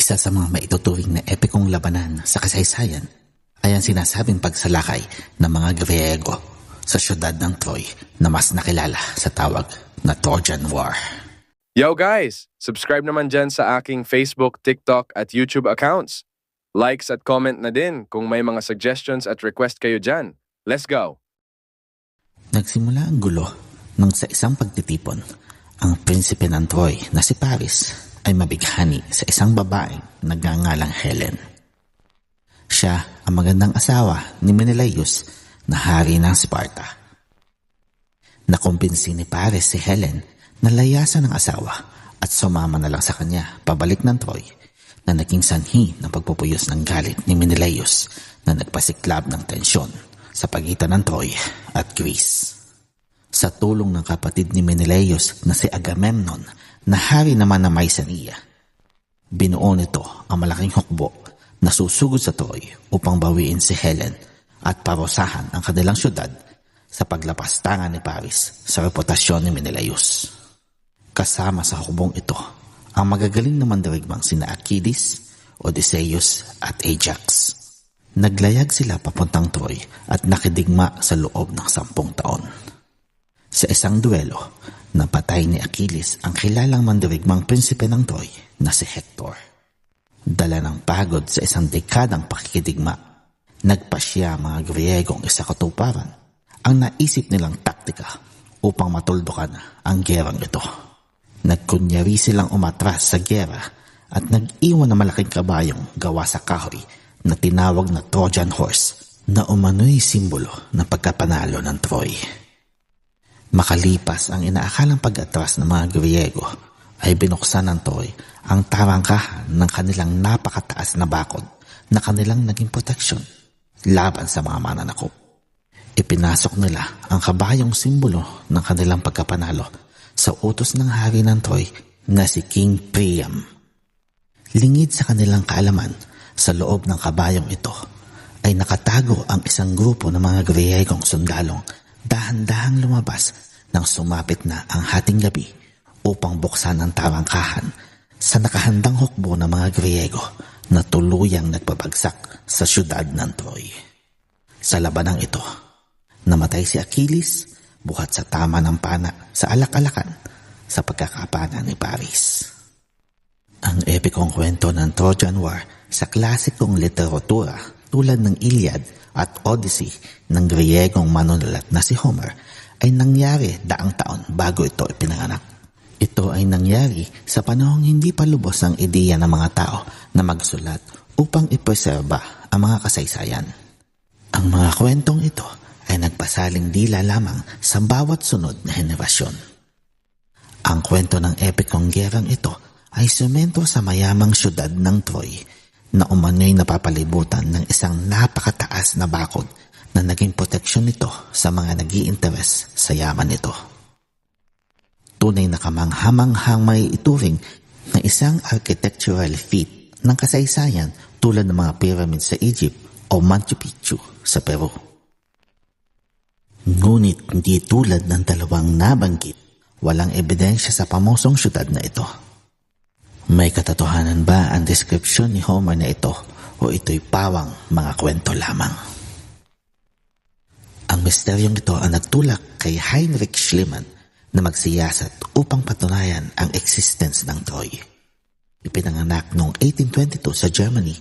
Isa sa mga maituturing na epikong labanan sa kasaysayan ay ang sinasabing pagsalakay ng mga Griego sa syudad ng Troy na mas nakilala sa tawag na Trojan War. Yo guys! Subscribe naman dyan sa aking Facebook, TikTok at YouTube accounts. Likes at comment na din kung may mga suggestions at request kayo dyan. Let's go! Nagsimula ang gulo nang sa isang pagtitipon, ang prinsipe ng Troy na si Paris ay mabighani sa isang babaeng nagngangalang Helen. Siya ang magandang asawa ni Menelaus na hari ng Sparta. Nakumbinsi ni Paris si Helen na layasan ng asawa at sumama na lang sa kanya pabalik ng Troy na naging sanhi ng pagpupuyos ng galit ni Menelaus na nagpasiklab ng tensyon sa pagitan ng Troy at Greece. Sa tulong ng kapatid ni Menelaus na si Agamemnon na hari naman ng Mycenae, binuo nito ang malaking hukbo na susugod sa Troy upang bawiin si Helen at parusahan ang kanilang syudad sa paglapastangan ni Paris sa reputasyon ni Menelaus. Kasama sa hukbong ito ang magagaling na mandirigmang sina Achilles, Odysseus at Ajax. Naglayag sila papuntang Troy at nakidigma sa loob ng sampung taon. Sa isang duelo, napatay ni Achilles ang kilalang mandirigmang prinsipe ng Troy na si Hector. Dala ng pagod sa isang dekadang pakikidigma, nagpasya mga Griegong isa katuparan ang naisip nilang taktika upang matuldukan ang gerang ito. Nagkunyari silang umatras sa gera at nag-iwan ng malaking kabayong gawa sa kahoy na tinawag na Trojan horse na umano'y simbolo ng pagkapanalo ng Troy. Makalipas ang inaakalang pag-atras ng mga Griego, ay binuksan ng Troy ang tarangkahan ng kanilang napakataas na bakod na kanilang naging proteksyon laban sa mga mananakop. Ipinasok nila ang kabayong simbolo ng kanilang pagkapanalo sa utos ng hari ng Troy na si King Priam. Lingid sa kanilang kaalaman, sa loob ng kabayong ito ay nakatago ang isang grupo ng mga Griegong sundalong dahan-dahang lumabas nang sumapit na ang hating gabi upang buksan ang tarangkahan sa nakahandang hukbo ng mga Griego na tuluyang nagpabagsak sa syudad ng Troy. Sa labanang ito, namatay si Achilles buhat sa tama ng pana sa alak-alakan sa pagkakapana ni Paris. Ang epikong kwento ng Trojan War sa klasikong literatura tulad ng Iliad at Odyssey ng Griegong manunulat na si Homer ay nangyari daang taon bago ito ipinanganak. Ito ay nangyari sa panahong hindi pa lubos ang ideya ng mga tao na magsulat upang ipreserba ang mga kasaysayan. Ang mga kwentong ito ay nagpasaling dila lamang sa bawat sunod na henerasyon. Ang kwento ng epikong gerang ito ay sumento sa mayamang syudad ng Troy na umano'y napapalibutan ng isang napakataas na bakod na naging proteksyon nito sa mga nag interes sa yaman nito. Tunay na kamanghamanghang may ituring na isang architectural feat ng kasaysayan tulad ng mga pyramid sa Egypt o Machu Picchu sa Peru. Ngunit hindi tulad ng dalawang nabanggit, walang ebidensya sa pamosong syudad na ito. May katotohanan ba ang deskripsyon ni Homer na ito o ito'y pawang mga kwento lamang? Ang misteryong ito ang nagtulak kay Heinrich Schliemann na magsiyasat upang patunayan ang existence ng Troy. Ipinanganak noong 1822 sa Germany,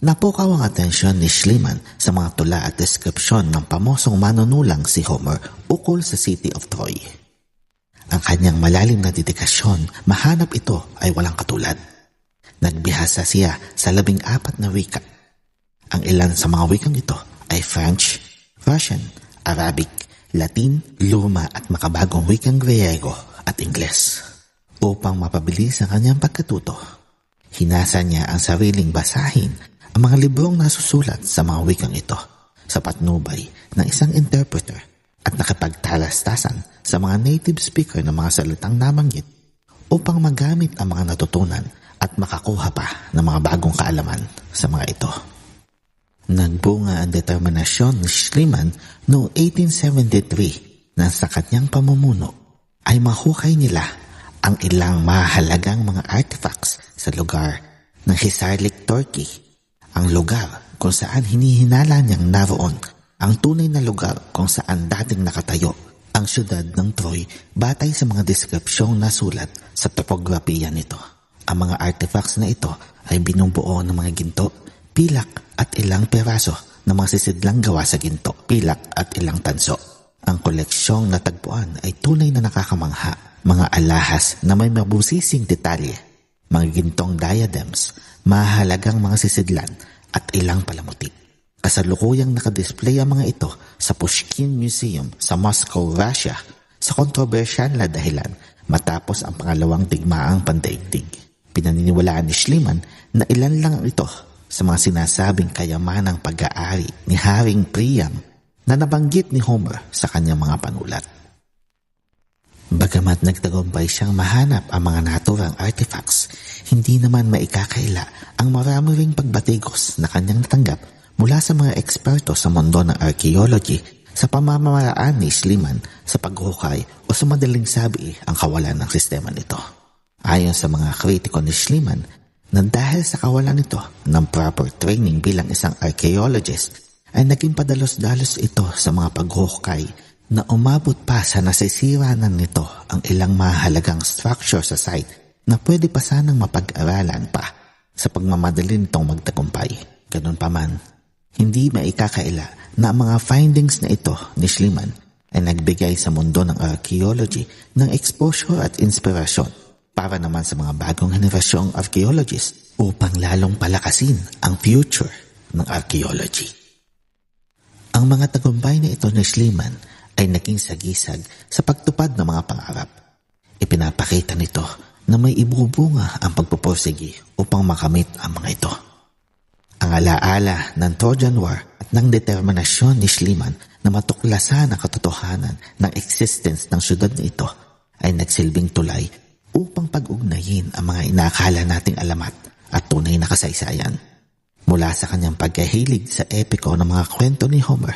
napukaw ang atensyon ni Schliemann sa mga tula at deskripsyon ng pamosong manunulang si Homer ukol sa City of Troy. Ang kanyang malalim na dedikasyon, mahanap ito ay walang katulad. Nagbihasa siya sa labing apat na wika. Ang ilan sa mga wikang ito ay French, Russian, Arabic, Latin, luma at makabagong wikang Griego at Ingles. Upang mapabilis ang kanyang pagkatuto, hinasa niya ang sariling basahin ang mga librong nasusulat sa mga wikang ito sa patnubay ng isang interpreter at nakapagtalastasan sa mga native speaker ng mga salitang nabanggit upang magamit ang mga natutunan at makakuha pa ng mga bagong kaalaman sa mga ito. Nagbunga ang determinasyon ni Schliemann noong 1873 na sa kanyang pamumuno ay mahukay nila ang ilang mahalagang mga artifacts sa lugar ng Hisarlik, Turkey, ang lugar kung saan hinihinala niyang naroon ang tunay na lugar kung saan dating nakatayo ang syudad ng Troy batay sa mga deskripsyong nasulat sa topografiya nito. Ang mga artifacts na ito ay binubuo ng mga ginto, pilak at ilang peraso ng mga sisidlang gawa sa ginto, pilak at ilang tanso. Ang koleksyong natagpuan ay tunay na nakakamangha, mga alahas na may mabusising detalye, mga gintong diadems, mahalagang mga sisidlan at ilang palamuti. Kasalukuyang nakadisplay ang mga ito sa Pushkin Museum sa Moscow, Russia sa kontrobersyal na dahilan matapos ang pangalawang digmaang pandaigdig. Pinaniniwalaan ni Schliemann na ilan lang ito sa mga sinasabing kayamanang pag-aari ni Haring Priam na nabanggit ni Homer sa kanyang mga panulat. Bagamat nagtagumpay siyang mahanap ang mga naturang artifacts, hindi naman maikakaila ang marami ring pagbatigos na kanyang natanggap mula sa mga eksperto sa mundo ng archaeology sa pamamaraan ni Schliemann sa paghukay o sa madaling sabi ang kawalan ng sistema nito. Ayon sa mga kritiko ni Schliemann, na dahil sa kawalan nito ng proper training bilang isang archaeologist, ay naging padalos-dalos ito sa mga paghukay na umabot pa sa nasisiranan nito ang ilang mahalagang structure sa site na pwede pa sanang mapag-aralan pa sa pagmamadali nitong magtagumpay. Ganun pa man, hindi maikakaila na ang mga findings na ito ni Schliemann ay nagbigay sa mundo ng archaeology ng exposure at inspirasyon para naman sa mga bagong henerasyong archaeologists upang lalong palakasin ang future ng archaeology. Ang mga tagumpay na ito ni Schliemann ay naging sagisag sa pagtupad ng mga pangarap. Ipinapakita nito na may ibubunga ang pagpupursigi upang makamit ang mga ito. Ang alaala ng Trojan War at ng determinasyon ni Schliemann na matuklasan ang katotohanan ng existence ng syudad na ito ay nagsilbing tulay upang pag-ugnayin ang mga inakala nating alamat at tunay na kasaysayan. Mula sa kanyang pagkahilig sa epiko ng mga kwento ni Homer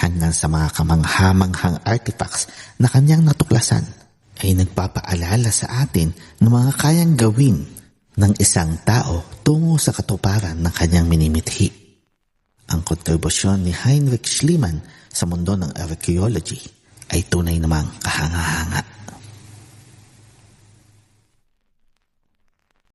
hanggang sa mga kamanghamanghang artifacts na kanyang natuklasan ay nagpapaalala sa atin ng mga kayang gawin ng isang tao tungo sa katuparan ng kanyang minimithi. Ang kontribusyon ni Heinrich Schliemann sa mundo ng archaeology ay tunay namang kahanga-hanga.